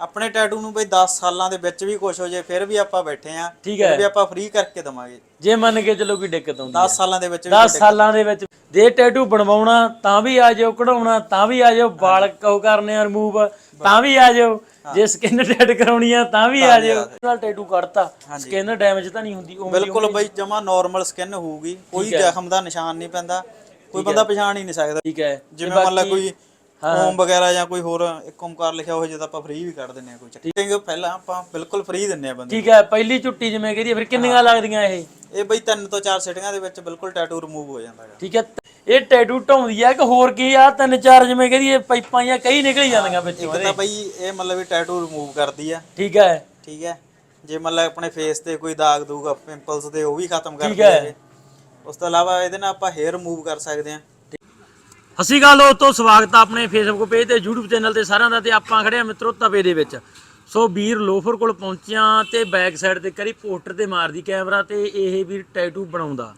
ਆਪਣੇ ਟੈਟੂ ਨੂੰ ਬਈ 10 ਸਾਲਾਂ ਦੇ ਵਿੱਚ ਵੀ ਕੁਝ ਹੋ ਜੇ ਫਿਰ ਵੀ ਆਪਾਂ ਬੈਠੇ ਆ। ਠੀਕ ਹੈ। ਵੀ ਆਪਾਂ ਫ੍ਰੀ ਕਰਕੇ ਦਵਾਂਗੇ। ਜੇ ਮੰਨ ਕੇ ਚਲੋ ਕੋਈ ਦਿੱਕਤ ਆਉਂਦੀ 10 ਸਾਲਾਂ ਦੇ ਵਿੱਚ ਵੀ 10 ਸਾਲਾਂ ਦੇ ਵਿੱਚ ਜੇ ਟੈਟੂ ਬਣਵਾਉਣਾ ਤਾਂ ਵੀ ਆ ਜਾਓ ਕਢਾਉਣਾ ਤਾਂ ਵੀ ਆ ਜਾਓ। ਵਾਲ ਕੋ ਕਰਨੇ ਆ ਰਿਮੂਵ ਤਾਂ ਵੀ ਆ ਜਾਓ। ਜੇ ਸਕਿਨ ਟੈਟ ਕਰਾਉਣੀ ਆ ਤਾਂ ਵੀ ਆ ਜਾਓ। ਨਾਲ ਟੈਟੂ ਕੱਢਤਾ ਸਕਿਨ ਡੈਮੇਜ ਤਾਂ ਨਹੀਂ ਹੁੰਦੀ ਬਿਲਕੁਲ ਬਈ ਜਮਾ ਨਾਰਮਲ ਸਕਿਨ ਹੋਊਗੀ। ਕੋਈ ਜ਼ਖਮ ਦਾ ਨਿਸ਼ਾਨ ਨਹੀਂ ਪੈਂਦਾ। ਕੋਈ ਬੰਦਾ ਪਛਾਣ ਹੀ ਨਹੀਂ ਸਕਦਾ। ਠੀਕ ਹੈ। ਜਿਵੇਂ ਮੰਨ ਲਾ ਕੋਈ ਓਮ ਵਗੈਰਾ ਜਾਂ ਕੋਈ ਹੋਰ ਇੱਕ ਓਮਕਾਰ ਲਿਖਿਆ ਹੋਵੇ ਜਿਹਦਾ ਆਪਾਂ ਫ੍ਰੀ ਵੀ ਕੱਢ ਦਿੰਨੇ ਆ ਕੋਈ ਚੱਕਰ। ਪਹਿਲਾਂ ਆਪਾਂ ਬਿਲਕੁਲ ਫ੍ਰੀ ਦਿੰਨੇ ਆ ਬੰਦੇ ਠੀਕ ਹੈ ਪਹਿਲੀ ਝੁੱਟੀ ਜਿਵੇਂ ਕਹਦੀ ਫਿਰ ਕਿੰਨੀਆਂ ਲੱਗਦੀਆਂ ਇਹ। ਇਹ ਬਈ ਤਿੰਨ ਤੋਂ ਚਾਰ ਸਿਟਿੰਗਾਂ ਦੇ ਵਿੱਚ ਬਿਲਕੁਲ ਟੈਟੂ ਰਿਮੂਵ ਹੋ ਜਾਂਦਾ ਹੈ ਠੀਕ ਹੈ ਇਹ ਟੈਟੂ ਢਾਉਂਦੀ ਆ ਕਿ ਹੋਰ ਕੀ ਆ? ਤਿੰਨ ਚਾਰ ਜਿਵੇਂ ਕਹਦੀ ਇਹ ਪਾਈਪਾਂ ਜਾਂ ਕਈ ਨਿਕਲ ਜਾਂਦੀਆਂ ਵਿੱਚੋਂ ਇੱਕ ਤਾਂ ਬਈ ਇਹ ਮਤਲਬ ਵੀ ਟੈਟੂ ਰਿਮੂਵ ਕਰਦੀ ਆ। ਠੀਕ ਹੈ। ਠੀਕ ਹੈ ਜੇ ਮਤਲਬ ਆਪਣੇ ਫੇਸ ਤੇ ਕੋਈ ਦਾਗ ਦੂਗਾ ਪਿੰਪਲਸ ਦੇ ਉਹ ਵੀ ਖਤਮ ਕਰਦੀ ਹੈ। ਉਸ ਤੋਂ ਇਲਾਵਾ ਇਹਦੇ ਨਾਲ ਆਪਾਂ ਹੇਅਰ ਰਿਮੂਵ ਕਰ ਸਕਦੇ ਹਾਂ। ਅਸੀਂ ਗੱਲ ਤੋਂ ਸਵਾਗਤ ਆ ਆਪਣੇ ਫੇਸਬੁੱਕ ਪੇਜ ਤੇ, YouTube ਚੈਨਲ ਤੇ ਸਾਰਿਆਂ ਦਾ ਤੇ ਆਪਾਂ ਖੜੇ ਆ ਮਿੱਤਰੋ ਤਵੇ ਦੇ ਵਿੱਚ। ਸੋ ਵੀਰ ਲੋਫਰ ਕੋਲ ਪਹੁੰਚਿਆ ਤੇ ਬੈਕ ਸਾਈਡ ਤੇ ਕਰੀ ਪੋਸਟਰ ਤੇ ਮਾਰਦੀ ਕੈਮਰਾ ਤੇ ਇਹ ਵੀਰ ਟੈਟੂ ਬਣਾਉਂਦਾ।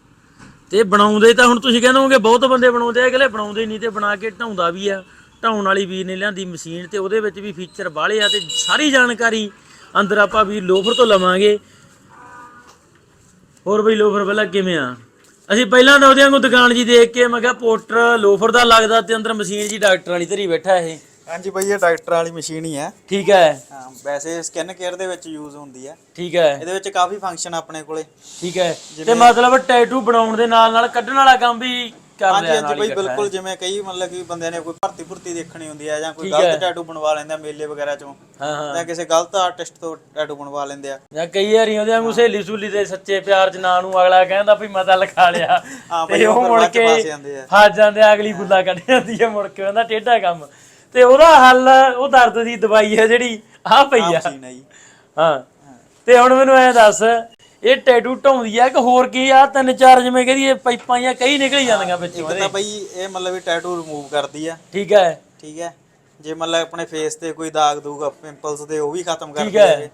ਤੇ ਬਣਾਉਂਦੇ ਤਾਂ ਹੁਣ ਤੁਸੀਂ ਕਹਿੰਦੇ ਹੋਗੇ ਬਹੁਤ ਬੰਦੇ ਬਣਾਉਂਦੇ ਆ, ਅਗਲੇ ਬਣਾਉਂਦੇ ਨਹੀਂ ਤੇ ਬਣਾ ਕੇ ਢਾਉਂਦਾ ਵੀ ਆ। ਢਾਉਣ ਵਾਲੀ ਵੀਰ ਨੇ ਲਿਆਂਦੀ ਮਸ਼ੀਨ ਤੇ ਉਹਦੇ ਵਿੱਚ ਵੀ ਫੀਚਰ ਬਾਹਲੇ ਆ ਤੇ ਸਾਰੀ ਜਾਣਕਾਰੀ ਅੰਦਰ ਆਪਾਂ ਵੀਰ ਲੋਫਰ ਤੋਂ ਲਵਾਂਗੇ। ਹੋਰ ਬਈ ਲੋਫਰ, ਪਹਿਲਾਂ ਕਿਵੇਂ ਆ? ਅਸੀਂ ਪਹਿਲਾਂ ਤਾਂ ਉਹਦੇ ਵਾਂਗੂ ਦੁਕਾਨ ਜੀ ਦੇਖ ਕੇ ਮੈਂ ਕਿਹਾ ਪੋਸਟਰ ਲੋਫਰ ਦਾ ਲੱਗਦਾ ਤੇ ਅੰਦਰ ਮਸ਼ੀਨ ਜੀ ਡਾਕਟਰ ਵਾਲੀ ਧਰੀ ਬੈਠਾ ਇਹ। ਹਾਂਜੀ ਬਈ ਇਹ ਡਾਕਟਰ ਵਾਲੀ ਮਸ਼ੀਨ ਹੀ ਹੈ। ਠੀਕ ਹੈ। ਹਾਂ ਵੈਸੇ ਸਕਿਨ ਕੇਅਰ ਦੇ ਵਿੱਚ ਯੂਜ਼ ਹੁੰਦੀ ਹੈ। ਠੀਕ ਹੈ। ਇਹਦੇ ਵਿੱਚ ਕਾਫੀ ਫੰਕਸ਼ਨ ਆਪਣੇ ਕੋਲੇ। ਠੀਕ ਹੈ। ਤੇ ਮਤਲਬ ਟੈਟੂ ਬਣਾਉਣ ਦੇ ਨਾਲ ਨਾਲ ਕੱਢਣ ਵਾਲਾ ਕੰਮ ਵੀ ਹਾਂਜੀ ਲਿਆ ਹਾਂਜੀ ਨਾਲ ਬਈ ਬਿਲਕੁਲ ਜਿਵੇਂ ਕਈ ਮਤਲਬ ਕਿ ਬੰਦਿਆਂ ਨੇ ਕੋਈ ਭਰਤੀ ਭੁਰਤੀ ਦੇਖਣੀ ਹੁੰਦੀ ਹੈ ਜਾਂ ਕੋਈ ਗਲਤ ਟੈਟੂ ਬਣਵਾ ਲੈਂਦਾ ਮੇਲੇ ਵਗੈਰਾ ਚੋਂ। ਹਾਂ ਹਾਂ। ਜਾਂ ਕਿਸੇ ਗਲਤ ਆਰਟਿਸਟ ਤੋਂ ਟੈਟੂ ਬਣਵਾ ਲੈਂਦੇ ਆ। ਜਾਂ ਕਈ ਵਾਰੀ ਉਹਦੇ ਵਾਂਗੂ ਸਹੇਲੀ ਸੁਲੀ ਦੇ ਸੱਚੇ ਪਿਆਰ ਚ ਨਾਂ ਨੂੰ ਅਗਲਾ ਕਹਿੰਦਾ ਵੀ ਮਤਾ ਲਿਖਾ ਲਿਆ। ਹਾਂ ਤੇ ਬਈ ਉਹ ਉਹ ਮੁੜ ਬਾਅਦ ਚ ਕੇ ਫਸ ਜਾਂਦੇ ਆ। ਫਸ ਜਾਂਦੇ ਆ, ਅਗਲੀ ਬੁੱਲਾ ਕੱਢ ਜਾਂਦੀ ਹੈ ਮੁੜ ਕੇ ਉਹਦਾ ਟੇਢਾ ਕੰਮ। ਤੇ ਉਹਦਾ ਹੱਲ ਉਹ ਦਰਦ ਦੀ ਦਵਾਈ ਹੈ ਜਿਹੜੀ ਆ ਪਈ ਆ। ਮਸ਼ੀਨ ਹੈ ਜੀ। ਹਾਂ। ਤੇ ਹੁਣ ਮੈਨੂੰ ਐ ਦੱਸ ਇਹ ਟੈਟੂ ਢਾਉਂਦੀ ਆ ਕਿ ਹੋਰ ਕੀ ਆ? ਤਿੰਨ ਚਾਰ ਜਿਵੇਂ ਕਹਦੀ ਇਹ ਪਾਈਪਾਂ ਜਾਂ ਕਈ ਨਿਕਲ ਜਾਂਦੀਆਂ ਵਿੱਚੋਂ ਇੱਕ ਤਾਂ ਬਈ ਇਹ ਮਤਲਬ ਵੀ ਟੈਟੂ ਰਿਮੂਵ ਕਰਦੀ ਆ। ਠੀਕ ਹੈ ਠੀਕ ਹੈ ਜੇ ਮਤਲਬ ਆਪਣੇ ਫੇਸ ਤੇ ਕੋਈ ਦਾਗ ਦੂਗਾ ਪਿੰਪਲਸ ਦੇ ਉਹ ਵੀ ਖਤਮ। ਹੈ ਇਹ।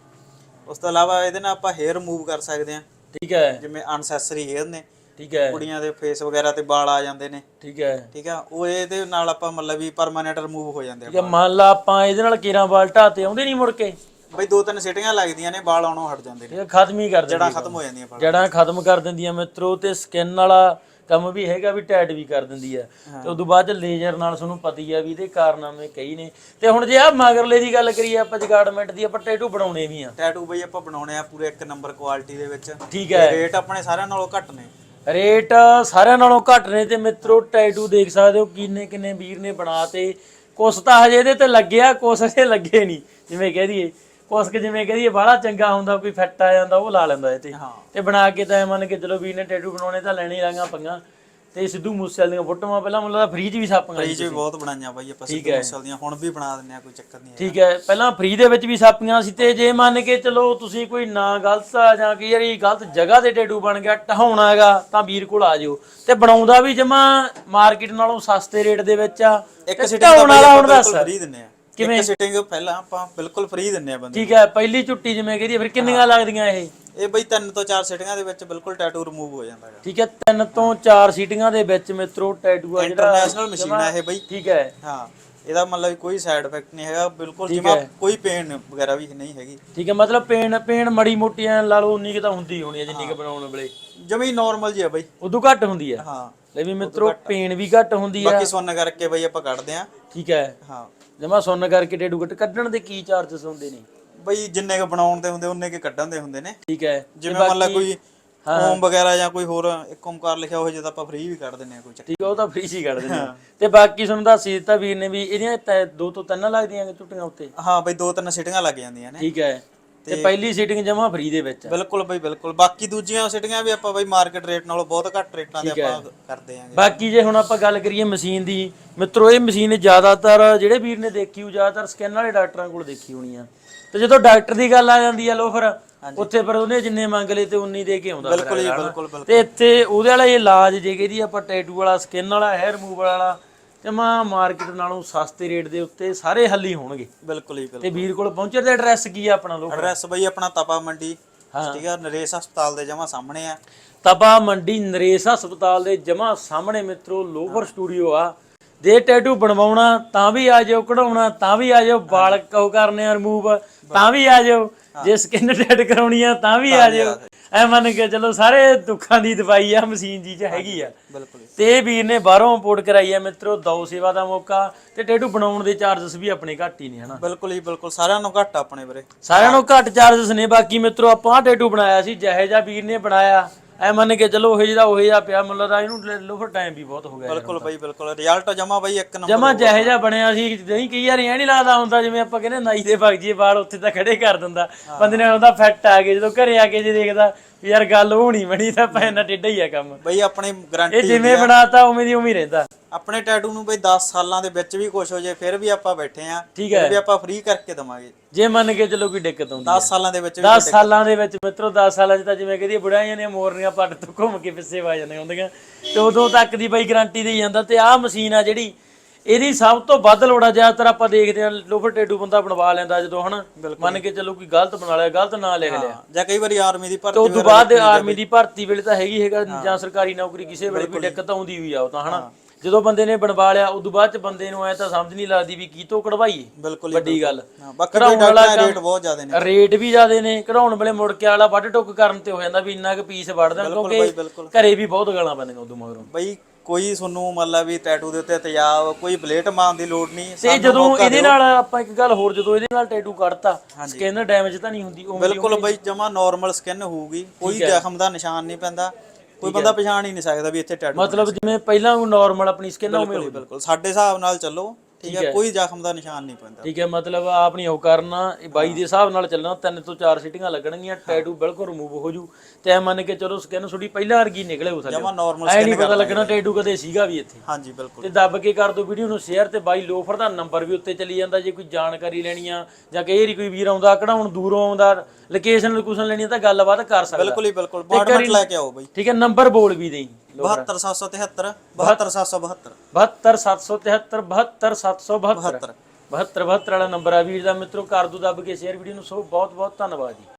ਉਸ ਤੋਂ ਇਲਾਵਾ ਇਹਦੇ ਨਾਲ ਆਪਾਂ ਹੇਅਰ ਰਿਮੂਵ ਕਰ ਸਕਦੇ ਹਾਂ ਠੀਕ ਹੈ ਜਿਵੇਂ ਅਨਸੈਸਰੀ ਹੇਅਰ ਨੇ। ਠੀਕ ਹੈ ਕੁੜੀਆਂ ਦੇ ਫੇਸ ਵਗੈਰਾ ਤੇ ਵਾਲ ਆ ਜਾਂਦੇ ਨੇ। ਠੀਕ ਹੈ ਠੀਕ ਆ। ਉਹ ਇਹਦੇ ਨਾਲ ਆਪਾਂ ਮਤਲਬ ਵੀ ਪਰਮਾਨੈਂਟ ਰਿਮੂਵ ਹੋ ਜਾਂਦੇ ਆ ਜੇ ਮੰਨ ਲਾ ਆਪਾਂ ਇਹਦੇ ਨਾਲ ਕੀਰਾਂ ਬਾਲਟਾ ਤੇ ਆਉਂਦੇ ਨਹੀਂ ਮੁੜ ਕੇ। ਬਈ ਦੋ ਤਿੰਨ ਸਿਟੀਆਂ ਲੱਗਦੀਆਂ ਨੇ ਵਾਲ ਆਉਣੋਂ ਹਟ ਜਾਂਦੇ ਨੇ। ਇਹ ਖਤਮ ਹੀ ਕਰ ਦਿੰਦੀ ਜੜਾਂ ਖਤਮ ਹੋ ਜਾਂਦੀਆਂ ਵਾਲ ਜੜਾਂ ਖਤਮ ਕਰ ਦਿੰਦੀ ਆ ਮਿੱਤਰੋ ਤੇ ਸਕਿਨ ਵਾਲਾ ਕੰਮ ਵੀ ਹੈਗਾ ਵੀ ਟੈਟ ਵੀ ਕਰ ਦਿੰਦੀ ਆ। ਤੇ ਉਦੋਂ ਬਾਅਦ ਚ ਲੇਜ਼ਰ ਨਾਲ ਤੁਹਾਨੂੰ ਪਤਾ ਆ ਵੀ ਇਹਦੇ ਕਾਰਨਾਮੇ ਕਈ ਨੇ। ਤੇ ਹੁਣ ਜੇ ਆ ਮਗਰਲੇ ਦੀ ਗੱਲ ਕਰੀਏ ਆਪਾਂ ਜਗਾਰਡਮੈਂਟ ਦੀ ਆਪਾਂ ਟੈਟੂ ਬਣਾਉਣੇ ਵੀ ਆ। ਟੈਟੂ ਬਈ ਆਪਾਂ ਬਣਾਉਣੇ ਆ ਪੂਰੇ ਇੱਕ ਨੰਬਰ ਕੁਆਲਿਟੀ ਦੇ ਵਿੱਚ। ਠੀਕ ਹੈ। ਰੇਟ ਆਪਣੇ ਸਾਰਿਆਂ ਨਾਲੋਂ ਘੱਟ ਨੇ। ਰੇਟ ਸਾਰਿਆਂ ਨਾਲੋਂ ਘੱਟ ਨੇ ਤੇ ਮਿੱਤਰੋ ਟੈਟੂ ਦੇਖ ਸਕਦੇ ਹੋ ਕਿੰਨੇ ਕਿੰਨੇ ਵੀਰ ਨੇ ਬਣਾ ਤੇ ਕੁਛ ਤਾਂ ਹਜੇ ਇਹਦੇ ਤੇ ਲੱਗਿਆ ਕੁਛ ਅਜੇ ਲੱਗੇ ਨਹੀਂ ਜਿਵੇਂ ਕਹਿ ਦਈਏ। ਕੁਛ ਕਿ ਜਿਵੇਂ ਕਹਿ ਦਈਏ ਬਾਹਲਾ ਚੰਗਾ ਹੁੰਦਾ ਕੋਈ ਫਿੱਟ ਆ ਜਾਂਦਾ ਉਹ ਲਾ ਲੈਂਦਾ ਇਹ ਤੇ। ਹਾਂ। ਤੇ ਬਣਾ ਕੇ ਤਾਂ ਮੰਨ ਕੇ ਚਲੋ ਵੀਰ ਨੇ ਟੈਟੂ ਬਣਾਉਣੇ ਤਾਂ ਲੈਣੇ ਲਾਂਗਾ ਪੰਗਾ ਤੇ ਸਿੱਧੂ ਮੂਸੇਵਾਲੇ ਦੀਆਂ ਫੋਟੋਆਂ ਪਹਿਲਾਂ ਮੁੱਲਾ ਫ੍ਰੀ 'ਚ ਵੀ ਛਾਪੀਆਂ ਫ੍ਰੀ ਚ ਵੀ ਬਹੁਤ ਬਣਾਈਆਂ ਬਾਈ ਆਪਾਂ ਸਿੱਧੂ ਮੂਸੇਵਾਲੇ ਦੀਆਂ ਹੁਣ ਵੀ ਬਣਾ ਦਿੰਨੇ ਆ ਕੋਈ ਚੱਕਰ ਨਹੀਂ ਠੀਕ ਹੈ। ਪਹਿਲਾਂ ਫ੍ਰੀ ਦੇ ਵਿੱਚ ਵੀ ਛਾਪੀਆਂ ਸੀ ਤੇ ਜੇ ਮੰਨ ਕੇ ਚਲੋ ਤੁਸੀਂ ਕੋਈ ਨਾ ਗਲਤ ਆ ਜਾਂ ਕੀ ਯਾਰੀ ਗਲਤ ਜਗ੍ਹਾ ਤੇ ਟੈਟੂ ਬਣ ਗਿਆ ਟਹਾਉਣਾ ਹੈਗਾ ਤਾਂ ਵੀਰ ਕੋਲ ਆ ਜਾਓ। ਤੇ ਬਣਾਉਂਦਾ ਵੀ ਜਮਾ ਮਾਰਕੀਟ ਨਾਲੋਂ ਸਸਤੇ ਰੇਟ ਦੇ ਵਿੱਚ ਆ। ਇੱਕ ਢਾਉਣ ਦਾ ਵਾਲਾ ਆਪਾਂ ਫ੍ਰੀ ਦਿੰਨੇ ਆ ਕਿਵੇਂ? ਸਿਟਿੰਗ ਪਹਿਲਾਂ ਆਪਾਂ ਬਿਲਕੁਲ ਫ੍ਰੀ ਦਿੰਨੇ ਆ ਬੰਦੇ ਠੀਕ ਹੈ ਪਹਿਲੀ ਝੁੱਟੀ ਜਿਵੇਂ ਕਹਦੀ ਫਿਰ ਕਿੰਨੀਆਂ ਲੱਗਦੀਆਂ ਇਹ। ਇਹ ਬਈ ਤਿੰਨ ਤੋਂ ਚਾਰ ਸਿਟਿੰਗਾਂ ਦੇ ਵਿੱਚ ਬਿਲਕੁਲ ਟੈਟੂ ਰਿਮੂਵ ਹੋ ਜਾਂਦਾ ਹੈ ਠੀਕ ਹੈ ਤਿੰਨ ਤੋਂ ਚਾਰ ਸੀਟਿੰਗਾਂ ਦੇ ਵਿੱਚ ਮਿੱਤਰੋ ਟੈਟੂ ਆ ਜਿਹੜਾ ਇੰਟਰਨੈਸ਼ਨਲ ਮਸ਼ੀਨ ਆ ਇਹ ਬਈ। ਠੀਕ ਹੈ। ਹਾਂ ਇਹਦਾ ਮਤਲਬ ਕੋਈ ਸਾਈਡ ਇਫੈਕਟ ਨਹੀਂ ਹੈਗਾ ਬਿਲਕੁਲ ਜਿਵੇਂ ਕੋਈ ਪੇਨ ਵਗੈਰਾ ਵੀ ਨਹੀਂ ਹੈਗੀ। ਠੀਕ ਹੈ ਮਤਲਬ ਪੇਨ ਪੇਨ ਮੜੀ ਮੋਟੀ ਐ ਲਾ ਲਓ ਉਨੀ ਕਿ ਤਾਂ ਹੁੰਦੀ ਹੋਣੀ ਹੈ ਜਿੰਨੀ ਕਿ ਬਣਾਉਣ ਵੇਲੇ। ਜਮੀ ਨਾਰਮਲ ਜੀ ਆ ਬਈ। ਉਦੋਂ ਘੱਟ ਹੁੰਦੀ ਹੈ। ਹਾਂ ਲੈ ਵੀ ਮਿੱਤਰੋ ਪੇਨ ਵੀ ਘੱਟ ਹੁੰਦੀ ਹੈ। ਬਾਕੀ ਸੁੰਨ ਕਰਕੇ ਬਈ ਆਪਾਂ ਕੱਢਦੇ ਆ ਠੀਕ ਹੈ। ਹਾਂ। ਜਮਾ ਸੁੰਨ ਕਰਕੇ ਕੱਟ ਕੱਢਣ ਦੇ ਕੀ ਚਾਰजेस ਹੁੰਦੇ ਨੇ? ਬਈ ਜਿੰਨੇ ਕ ਬਣਾਉਣ ਦੇ ਹੁੰਦੇ ਉਹਨੇ ਕੇ ਕੱਢਣ ਦੇ ਹੁੰਦੇ ਨੇ। ਠੀਕ ਹੈ। ਜਿਵੇਂ ਮੰਨ ਲਾ ਕੋਈ ਓਮ ਵਗੈਰਾ ਜਾਂ ਕੋਈ ਹੋਰ ਇੱਕ ਓਮਕਾਰ ਲਿਖਿਆ ਹੋਵੇ ਜੇ ਤਾਂ ਆਪਾਂ ਫ੍ਰੀ ਵੀ ਕੱਢ ਦਿੰਨੇ ਆ ਕੋਈ ਠੀਕ ਹੈ ਉਹ ਤਾਂ ਫ੍ਰੀ ਹੀ ਕੱਢ ਆ। ਤੇ ਬਾਕੀ ਤੁਹਾਨੂੰ ਦੱਸ ਹੀ ਦਿੱਤਾ ਵੀਰ ਨੇ ਵੀ ਇਹਦੀਆਂ ਦੋ ਤੋਂ ਤਿੰਨ ਲੱਗਦੀਆਂ ਨੇ ਟੁੱਟੀਆਂ ਉੱਤੇ? ਹਾਂ ਬਈ ਦੋ ਤਿੰਨ ਸਿਟਿੰਗਾਂ ਲੱਗ ਜਾਂਦੀਆਂ ਨੇ। ਠੀਕ ਹੈ। ਤੇ ਪਹਿਲੀ ਸੀਟਿੰਗ ਜਮਾ ਫ੍ਰੀ ਦੇ ਵਿੱਚ ਆ। ਬਿਲਕੁਲ ਬਈ ਬਿਲਕੁਲ। ਬਾਕੀ ਦੂਜੀਆਂ ਸਿਟਿੰਗਾਂ ਵੀ ਆਪਾਂ ਬਈ ਮਾਰਕੀਟ ਰੇਟ ਨਾਲੋਂ ਬਹੁਤ ਘੱਟ ਰੇਟਾਂ ਤੇ ਆਪਾਂ ਕਰਦੇ ਆਂਗੇ। ਬਾਕੀ ਜੇ ਹੁਣ ਆਪਾਂ ਗੱਲ ਕਰੀਏ ਮਸ਼ੀਨ ਦੀ ਮਿੱਤਰੋ ਇਹ ਮਸ਼ੀਨ ਜ਼ਿਆਦਾਤਰ ਜਿਹੜੇ ਵੀਰ ਨੇ ਦੇਖੀ ਉਹ ਜ਼ਿਆਦਾਤਰ ਸਕਿਨ ਵਾਲੇ ਡਾਕਟਰਾਂ ਕੋਲ ਦੇਖੀ ਹੋਣੀ ਆ। ਤੇ ਜਦੋਂ ਡਾਕਟਰ ਦੀ ਗੱਲ ਆ ਜਾਂਦੀ ਆ ਲੋ ਫਿਰ ਉੱਥੇ ਪਰ ਉਹਨੇ ਜਿੰਨੇ ਮੰਗ ਲਏ ਤੇ ਉਨੀ ਦੇ ਕੇ ਆਉਂਦਾ ਬਿਲਕੁਲ। ਬਿਲਕੁਲ ਬਿਲਕੁਲ। ਤੇ ਇੱਥੇ ਉਹਦੇ ਵਾਲਾ ਇਹ ਇਲਾਜ ਜੇ ਕਹਿੰਦੀ ਆਪਾਂ ਟੈਟੂ ਵਾਲਾ ਸਕਿਨ ਵਾਲਾ ਹੈਅਰ ਰਿਮੂਵਲ ਵਾਲਾ ਤੇ ਮਾ ਮਾਰਕੀਟ ਨਾਲੋਂ ਸਸਤੇ ਰੇਟ ਦੇ ਉੱਤੇ ਸਾਰੇ ਹੱਲੀ ਹੋਣਗੇ। ਬਿਲਕੁਲ ਹੀ ਬਿਲਕੁਲ। ਤੇ ਵੀਰ ਕੋਲ ਪਹੁੰਚੇ ਦਾ ਐਡਰੈਸ ਕੀ ਆ ਆਪਣਾ ਲੋ ਐਡਰੈਸ ਬਈ ਆਪਣਾ ਤਪਾ ਮੰਡੀ ਠੀਕ ਆ ਨਰੇਸ਼ ਹਸਪਤਾਲ ਦੇ ਜਮਾ ਸਾਹਮਣੇ ਆ। ਤਪਾ ਮੰਡੀ ਨਰੇਸ਼ ਹਸਪਤਾਲ ਦੇ ਜਮਾ ਸਾਹਮਣੇ ਮਿੱਤਰੋ ਲੋਫਰ ਸਟੂਡੀਓ ਆ। ਜੇ ਟੈਟੂ ਬਣਵਾਉਣਾ ਤਾਂ ਵੀ ਆ ਜਾਓ ਕਢਾਉਣਾ ਤਾਂ ਵੀ ਆ ਜਾਓ ਵਾਲ ਕੋ ਕਰਨੇ ਆ ਰਿਮੂਵ ਤਾਂ ਵੀ ਆ ਜਾਓ। ਜੇ ਸਕਿਨ ਟੈਟ ਕਰਾਉਣੀ ਆ ਤਾਂ ਵੀ ਆ ਜਿਓ ਐ ਮੰਨ ਕੇ ਚਲੋ ਸਾਰੇ ਦੁੱਖਾਂ ਦੀ ਦਵਾਈ ਆ ਮਸ਼ੀਨ ਜੀ ਚ ਹੈਗੀ ਆ। ਬਿਲਕੁਲ ਤੇ ਵੀਰ ਨੇ ਬਾਹਰੋਂ ਇੰਪੋਰਟ ਕਰਾਈ ਆ ਮਿੱਤਰੋ ਦੋ ਸੇਵਾ ਦਾ ਮੌਕਾ ਤੇ ਟੈਟੂ ਬਣਾਉਣ ਦੇ ਚਾਰजेस ਵੀ ਆਪਣੇ ਘੱਟ ਹੀ ਨੇ ਹਨਾ? ਬਿਲਕੁਲ ਜੀ ਬਿਲਕੁਲ। ਸਾਰਿਆਂ ਨੂੰ ਘੱਟ ਆਪਣੇ ਵੀਰੇ। ਸਾਰਿਆਂ ਨੂੰ ਘੱਟ ਚਾਰजेस ਨੇ। ਬਾਕੀ ਮਿੱਤਰੋ ਆਪਾਂ ਟੈਟੂ ਬਣਾਇਆ ਸੀ ਜਿਹੇ ਜਾਂ ਵੀਰ ਨੇ ਬਣਾਇਆ। ਐ ਮੰਨ ਕੇ ਚਲੋ ਉਹ ਜਿਹੜਾ ਉਹ ਜਿਹਾ ਪਿਆ ਮੁੱਲ ਦਾ ਇਹਨੂੰ ਲੋ ਫਿਰ ਟਾਈਮ ਵੀ ਬਹੁਤ ਹੋ ਗਿਆ ਬਿਲਕੁਲ ਬਾਈ ਬਿਲਕੁਲ। ਰਿਜ਼ਲਟ ਜਮਾ ਬਾਈ ਇੱਕ ਨੰਬਰ ਜਮਾ ਜਿਹੇ ਜਿਹਾ ਬਣਿਆ ਸੀ ਨਹੀਂ ਕਈ ਵਾਰ ਐ ਨਹੀਂ ਲੱਗਦਾ ਹੁੰਦਾ ਜਿਵੇਂ ਆਪਾਂ ਕਹਿੰਦੇ ਨਾਈ ਦੇ ਜੀਏ ਵਾਲ ਉੱਥੇ ਤਾਂ ਖੜੇ ਕਰ ਦਿੰਦਾ। ਬੰਦੇ ਨੇ ਉਹਦਾ ਫਿੱਟ ਆ ਗਏ ਜਦੋਂ ਘਰੇ ਆ ਕੇ ਜੇ ਦੇਖਦਾ ਯਾਰ ਗੱਲ ਹੋਣੀ ਬਣੀ ਤਾਂ ਪੈਣਾ ਟੇਢਾ ਹੀ ਆ ਕੰਮ। ਬਾਈ ਆਪਣੀ ਇਹ ਗਾਰੰਟੀ ਜਿਵੇਂ ਬਣਾਤਾ ਉਵੇਂ ਦੀ ਉਵੇਂ ਹੀ ਰਹਿੰਦਾ। ਆਪਣੇ ਟੈਟੂ ਨੂੰ ਬਈ 10 ਸਾਲਾਂ ਦੇ ਵਿੱਚ ਵੀ ਕੁਝ ਹੋ ਜੇ ਫਿਰ ਵੀ ਆਪਾਂ ਬੈਠੇ ਆ। ਠੀਕ ਹੈ। ਵੀ ਆਪਾਂ ਫ੍ਰੀ ਕਰਕੇ ਦਵਾਂਗੇ। ਜੇ ਮੰਨ ਕੇ ਚੱਲੋ ਕੋਈ ਦਿੱਕਤ ਆਉਂਦੀ 10 ਸਾਲਾਂ ਦੇ ਵਿੱਚ ਵੀ 10 ਸਾਲਾਂ ਦੇ ਵਿੱਚ ਮਿੱਤਰੋ 10 ਸਾਲਾਂ 'ਚ ਤਾਂ ਜਿਵੇਂ ਕਹਦੀ ਬੁੜਾਈਆਂ ਨੇ ਮੋਰਨੀਆਂ ਪੱਟ ਤੋਂ ਘੁੰਮ ਕੇ ਪਿੱਛੇ ਵਾ ਜਾਂਦੀਆਂ ਹੁੰਦੀਆਂ। ਤੇ ਉਦੋਂ ਤੱਕ ਦੀ ਬਈ ਗਾਰੰਟੀ ਦੇਈ ਜਾਂਦਾ। ਤੇ ਆਹ ਮਸ਼ੀਨ ਆ ਜਿਹੜੀ ਇਹਦੀ ਸਭ ਤੋਂ ਵੱਧ ਲੋੜ ਆ ਜ਼ਿਆਦਾਤਰ ਆਪਾਂ ਦੇਖਦੇ ਆ ਲੋਫਰ ਟੇਟੂ ਬੰਦਾ ਬਣਵਾ ਲੈਂਦਾ ਜਦੋਂ ਹਨਾ ਮੰਨ ਕੇ ਚੱਲੋ ਕੋਈ ਗਲਤ ਬਣਾ ਲਿਆ ਗਲਤ ਨਾਂ ਲਿਖ ਲਿਆ। ਜਾਂ ਕਈ ਵਾਰੀ ਆਰਮੀ ਦੀ ਭਰਤੀ ਤੋਂ ਬਾਅਦ ਆਰਮੀ ਦੀ ਭਰਤੀ ਵੇਲੇ ਤਾਂ ਹੈਗੀ ਹੈਗਾ ਜਾਂ ਸਰਕਾਰੀ ਨੌਕਰੀ ਕਿਸੇ ਵੇਲੇ ਵੀ ਦਿੱਕਤ ਆਉਂਦੀ ਵੀ ਆ ਉਹ ਤਾਂ ਹਨਾ। ਜਦੋਂ ਬੰਦੇ ਨੇ ਬਣਵਾ ਲਿਆ ਤੋਂ ਬਾਅਦ ਚ ਬੰਦੇ ਨੂੰ ਐ ਤਾਂ ਸਮਝ ਨਹੀਂ ਲੱਗਦੀ ਵੀ ਕੀ ਤੋਂ ਕਢਵਾਈਏ। ਬਿਲਕੁਲ ਵੱਡੀ ਗੱਲ। ਬਾਕੀ ਡਾਕਟਰ ਰੇਟ ਬਹੁਤ ਜ਼ਿਆਦਾ ਨੇ। ਰੇਟ ਵੀ ਜ਼ਿਆਦੇ ਨੇ ਕਢਾਉਣ ਵੇਲੇ ਮੁੜ ਕੇ ਵਾਲਾ ਵੱਢ ਟੁੱਕ ਕਰਨ ਤੇ ਹੋ ਜਾਂਦਾ ਵੀ ਇੰਨਾ ਕੁ ਪੀਸ ਬਾਈ ਕਿਉਂਕਿ ਘਰੇ ਵੀ ਬਹੁਤ ਗਾਲਾਂ ਪੈਂਦੀਆਂ ਉਦੋਂ ਮਗਰੋਂ। ਬਈ ਕੋਈ ਤੁਹਾਨੂੰ ਮਤਲਬ ਵੀ ਟੈਟੂ ਦੇ ਉੱਤੇ ਤੇਜ਼ਾਬ ਕੋਈ ਬਲੇਟ ਮਾਰਨ ਦੀ ਲੋੜ ਨਹੀਂ ਤੇ ਜਦੋਂ ਇਹਦੇ। ਨਾਲ ਆਪਾਂ ਇੱਕ ਗੱਲ ਹੋਰ ਜਦੋਂ ਇਹਦੇ ਨਾਲ ਟੈਟੂ ਕੱਢਤਾ ਸਕਿਨ ਡੈਮੇਜ ਤਾਂ ਨਹੀਂ ਹੁੰਦੀ ਬਿਲਕੁਲ ਬਈ ਜਮਾ ਨਾਰਮਲ ਸਕਿਨ ਹੋਊਗੀ ਕੋਈ ਜ਼ਖਮ ਦਾ ਨਿਸ਼ਾਨ ਨਹੀਂ ਪੈਂਦਾ। ਕੋਈ ਬੰਦਾ ਪਛਾਣ ਹੀ ਨਹੀਂ ਸਕਦਾ ਵੀ ਇੱਥੇ ਟੈਟੂ ਮਤਲਬ ਜਿਵੇਂ ਪਹਿਲਾਂ ਨਾਰਮਲ ਆਪਣੀ ਸਕਿਨ ਉਵੇਂ ਬਿਲਕੁਲ। ਸਾਡੇ ਹਿਸਾਬ ਨਾਲ ਚੱਲੋ ਠੀਕ ਹੈ। ਕੋਈ ਜ਼ਖਮ ਦਾ ਨਿਸ਼ਾਨ ਨਹੀਂ ਪੈਂਦਾ। ਠੀਕ ਹੈ ਮਤਲਬ ਆਪਣੀ ਉਹ ਕਰਨਾ ਇਹ ਬਾਈ ਦੇ ਹਿਸਾਬ ਨਾਲ ਚੱਲਣਾ ਤਿੰਨ ਤੋਂ ਚਾਰ ਸੀਟੀਆਂ ਲੱਗਣਗੀਆਂ ਟੈਟੂ ਬਿਲਕੁਲ ਰਿਮੂਵ ਹੋ ਜੂ। ਤੇ ਐ ਮੰਨ ਕੇ ਚਲੋ ਸਕਿਨ ਥੋੜੀ ਪਹਿਲਾਂ ਵਰਗੀ ਨਿਕਲੇ ਹੋ ਜਮਾ ਸਕਦੇ ਨਾਰਮਲ ਐ ਨਹੀਂ ਪਤਾ ਲੱਗਣਾ ਟੈਟੂ ਕਦੇ ਸੀਗਾ ਵੀ ਇੱਥੇ। ਹਾਂਜੀ ਬਿਲਕੁਲ। ਤੇ ਦੱਬ ਕੇ ਕਰ ਦਿਓ ਵੀਡੀਓ ਨੂੰ ਸ਼ੇਅਰ ਤੇ ਬਾਈ ਲੋਫਰ ਦਾ ਨੰਬਰ ਵੀ ਉੱਤੇ ਚੱਲੀ ਜਾਂਦਾ ਜੇ ਕੋਈ ਜਾਣਕਾਰੀ ਲੈਣੀ ਆ ਜਾਂ ਕਈ ਵਾਰੀ ਕੋਈ ਵੀਰ ਆਉਂਦਾ ਕਢਾਉਣ ਦੂਰੋਂ ਆਉਂਦਾ ਲੋਕੇਸ਼ਨ ਲੋਕੇਸ਼ਨ ਲੈਣੀ ਤਾਂ ਗੱਲਬਾਤ ਕਰ ਸਕਦਾ। ਬਿਲਕੁਲ ਹੀ ਬਿਲਕੁਲ। ਅਪਾਰਟਮੈਂਟ ਲੈ ਕੇ ਆਓ ਬਈ। ਠੀਕ ਹੈ ਨੰਬਰ ਬੋਲ ਵੀ ਦੇਈ। 72773 72772 72773 72772 72 72 ਵਾਲਾ ਨੰਬਰ ਆ ਵੀਰ ਦਾ। ਮਿੱਤਰੋ ਕਰ ਦੋ ਦੱਬ ਕੇ ਸ਼ੇਅਰ ਵੀਡੀਓ ਨੂੰ ਸੋ ਬਹੁਤ ਬਹੁਤ ਧੰਨਵਾਦ ਜੀ।